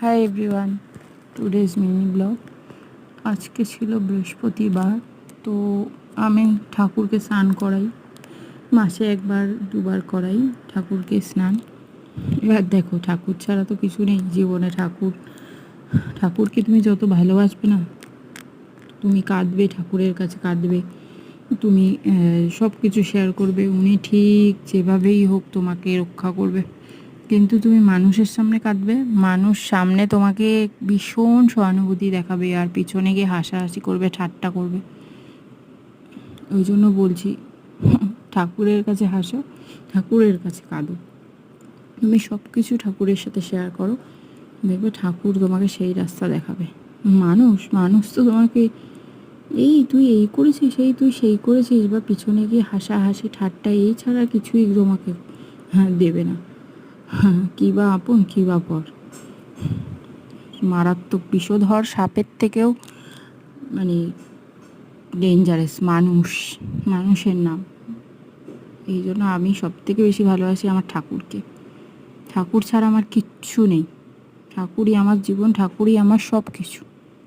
Hi everyone today's mini vlog আজকে ছিল বৃহস্পতিবার, তো আমি ঠাকুরকে স্নান করাই। মাসে একবার, দুবার করাই ঠাকুরকে স্নান। এবার দেখো, ঠাকুর ছাড়া তো কিছু নেই জীবনে। ঠাকুর, ঠাকুরকে তুমি যত ভালোবাসবে না, তুমি কাঁদবে, ঠাকুরের কাছে কাঁদবে। তুমি সব কিছু শেয়ার করবে। উনি ঠিক যেভাবেই হোক তোমাকে রক্ষা করবে। কিন্তু তুমি মানুষের সামনে কাঁদবে। মানুষ সামনে তোমাকে ভীষণ সহানুভূতি দেখাবে আর পিছনে গিয়ে হাসাহাসি করবে, ঠাট্টা করবে। ওই জন্য বলছি, ঠাকুরের কাছে হাসো, ঠাকুরের কাছে কাঁদো। তুমি সব কিছু ঠাকুরের সাথে শেয়ার করো, দেখবে ঠাকুর তোমাকে সেই রাস্তা দেখাবে। মানুষ মানুষ তো তোমাকে, এই তুই এই করেছিস, এই তুই সেই করেছিস বা পিছনে গিয়ে হাসাহাসি, ঠাট্টা, এই ছাড়া কিছুই তোমাকে হ্যাঁ দেবে না। কী বা আপন, কী বা পর। মারাত্মক বিষধর সাপের থেকেও মানে ডেঞ্জারাস মানুষ, মানুষের নাম। এই জন্য আমি সব থেকে বেশি ভালোবাসি আমার ঠাকুরকে। ঠাকুর ছাড়া আমার কিচ্ছু নেই। ঠাকুরই আমার জীবন, ঠাকুরই আমার সব কিছু